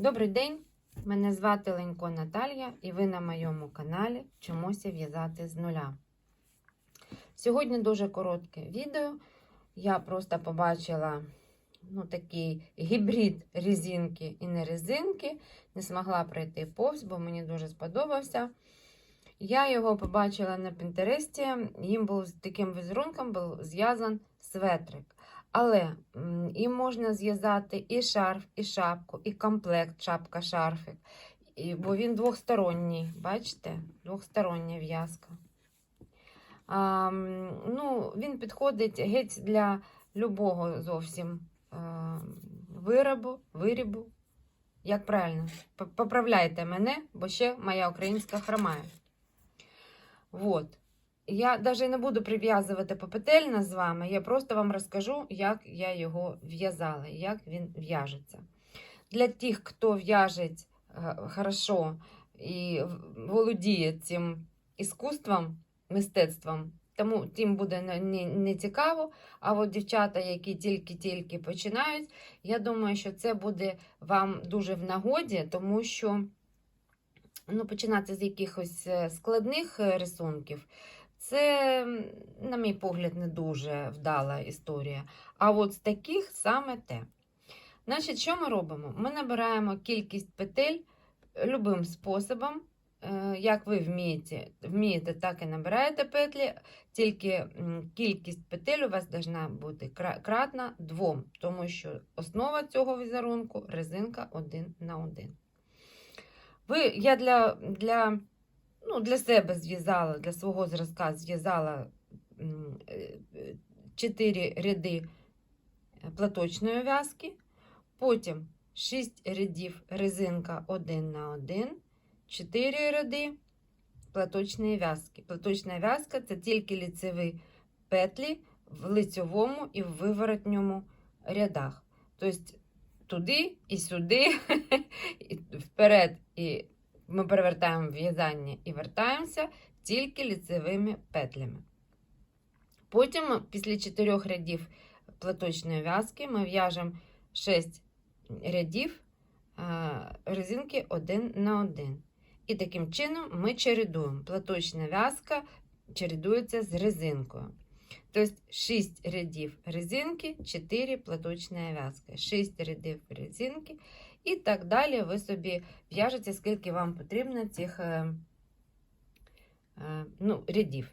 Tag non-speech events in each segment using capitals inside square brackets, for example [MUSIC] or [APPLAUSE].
Добрий день! Мене звати Ленько Наталія, і ви на моєму каналі Вчимося в'язати з нуля. Сьогодні дуже коротке відео. Я просто побачила ну, такий гібрид резинки і не резинки. Не змогла пройти повз, бо мені дуже сподобався. Я його побачила на Пінтересті. Їм був таким візерунком був зв'язан светрик. Але їм можна зв'язати і шарф, і шапку, і комплект шапка-шарфик. І, бо він двохсторонній, бачите? Двохстороння в'язка. А, ну, він підходить геть для любого зовсім е, виробу, вирібу. Як правильно? Поправляйте мене, бо ще моя українська хромає. Вот. Я навіть не буду прив'язувати попетельно з вами, я просто вам розкажу, як я його в'язала, як він в'яжеться. Для тих, хто в'яжеть е, хорошо і володіє цим іскусством, мистецтвом, тому тим буде не, не, не цікаво. А от дівчата, які тільки-тільки починають, я думаю, що це буде вам дуже в нагоді, тому що ну, починати з якихось е, складних е, рисунків. Це, на мій погляд, не дуже вдала історія. А от з таких саме те. Значить, що ми робимо? Ми набираємо кількість петель любим способом. Е, Як ви вмієте, вмієте, так і набираєте петлі, тільки кількість петель у вас повинна бути кратна двом, тому що основа цього візерунку резинка один на один. Ви, я для, для ну, для себе зв'язала, для свого зразка зв'язала 4 ряди е, платочної в'язки, потім 6 рядів резинка 1 на 1, 4 ряди платочної в'язки. Платочна в'язка це тільки ліцеві петлі в лицьовому і в виворотньому рядах. Тобто туди і сюди, [LAUGHS] і вперед і ми перевертаємо в'язання і вертаємося тільки ліцевими петлями. Потім, після 4 рядів платочної в'язки, ми в'яжемо 6 рядів резинки 1 на 1. І таким чином ми чередуємо. Платочна в'язка чередується з резинкою. Тобто 6 рядів резинки, 4 платочної в'язки. 6 рядів резинки. І так далі ви собі в'яжете, скільки вам потрібно цих е, е, ну, рядів.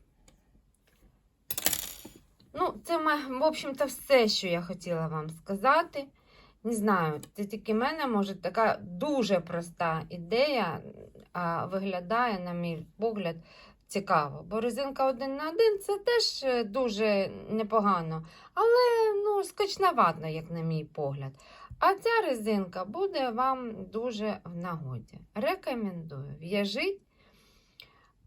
Ну, це, в общем-то, все, що я хотіла вам сказати. Не знаю, це тільки в мене, може, така дуже проста ідея, а виглядає, на мій погляд, цікаво. Бо резинка один на один це теж е, дуже непогано, але ну, скачновато, як на мій погляд. А ця резинка буде вам дуже в нагоді. Рекомендую. В'яжіть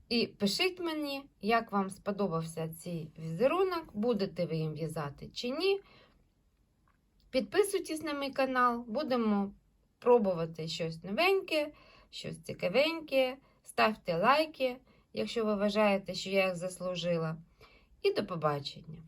і пишіть мені, як вам сподобався цей візерунок, будете ви їм в'язати чи ні. Підписуйтесь на мій канал, будемо пробувати щось новеньке, щось цікавеньке. Ставте лайки, якщо ви вважаєте, що я їх заслужила. І до побачення!